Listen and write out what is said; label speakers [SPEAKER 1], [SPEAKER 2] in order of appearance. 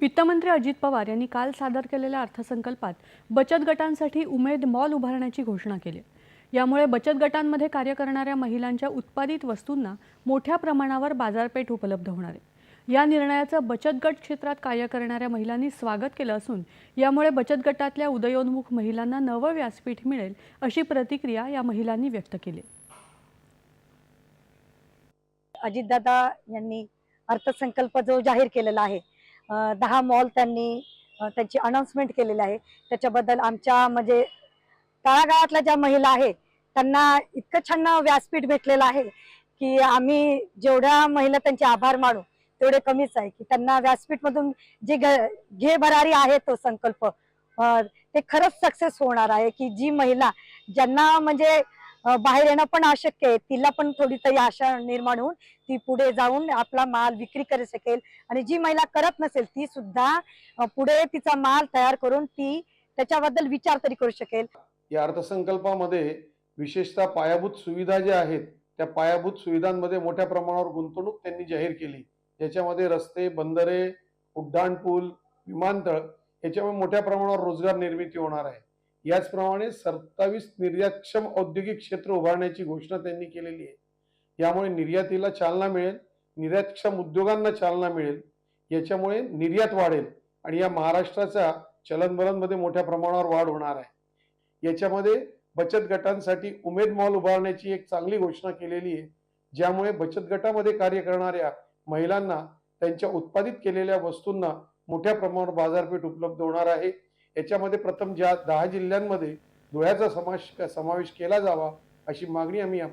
[SPEAKER 1] वित्तमंत्री अजित पवार यांनी काल सादर केलेल्या अर्थसंकल्पात बचत गटांसाठी उमेद मॉल उभारण्याची घोषणा केली. यामुळे बचत गटांमध्ये कार्य करणाऱ्या महिलांच्या उत्पादित वस्तूंना मोठ्या प्रमाणावर बाजारपेठ उपलब्ध होणार आहे. या निर्णयाचं बचत गट क्षेत्रात कार्य करणाऱ्या महिलांनी स्वागत केलं असून यामुळे बचत गटातल्या उदयोन्मुख महिलांना नवं व्यासपीठ मिळेल अशी प्रतिक्रिया या महिलांनी व्यक्त केली.
[SPEAKER 2] अजितदादा यांनी अर्थसंकल्प जो जाहीर केलेला आहे दहा मॉल त्यांनी त्यांची अनाउन्समेंट केलेली आहे. त्याच्याबद्दल आमच्या म्हणजे तळागाळातल्या ज्या महिला आहे त्यांना इतकं छान व्यासपीठ भेटलेलं आहे की आम्ही जेवढ्या महिला त्यांचे आभार मानू तेवढे कमीच आहे की त्यांना व्यासपीठमधून जे घे भरारी आहे तो संकल्प ते खरंच सक्सेस होणार आहे की जी महिला ज्यांना म्हणजे बाहेर येणं पण अशक्य आहे. तिला पण थोडी तरी आशा निर्माण होऊन ती पुढे जाऊन आपला माल विक्री करू शकेल. आणि जी महिला करत नसेल ती सुद्धा पुढे तिचा माल तयार करून ती त्याच्याबद्दल विचार तरी करू शकेल.
[SPEAKER 3] या अर्थसंकल्पामध्ये विशेषतः पायाभूत सुविधा ज्या आहेत त्या पायाभूत सुविधांमध्ये मोठ्या प्रमाणावर गुंतवणूक त्यांनी जाहीर केली. याच्यामध्ये रस्ते बंदरे उड्डाणपूल विमानतळ याच्यामुळे मोठ्या प्रमाणावर रोजगार निर्मिती होणार आहे. याचप्रमाणे सत्तावीस निर्यातक्षम औद्योगिक क्षेत्र उभारण्याची घोषणा त्यांनी केलेली आहे. यामुळे निर्यातीला चालना मिळेल निर्यातक्षम उद्योगांना चालना मिळेल याच्यामुळे निर्यात वाढेल आणि या महाराष्ट्राच्या चलनवलनमध्ये मोठ्या प्रमाणावर वाढ होणार आहे. याच्यामध्ये बचत गटांसाठी उमेद मॉल उभारण्याची एक चांगली घोषणा केलेली आहे ज्यामुळे बचत गटामध्ये कार्य करणाऱ्या महिलांना त्यांच्या उत्पादित केलेल्या वस्तूंना मोठ्या प्रमाणावर बाजारपेठ उपलब्ध होणार आहे. याच्यामध्ये प्रथम ज्या दहा जिल्ह्यांमध्ये धुळ्याचा समावेश समावेश केला जावा अशी मागणी आम्ही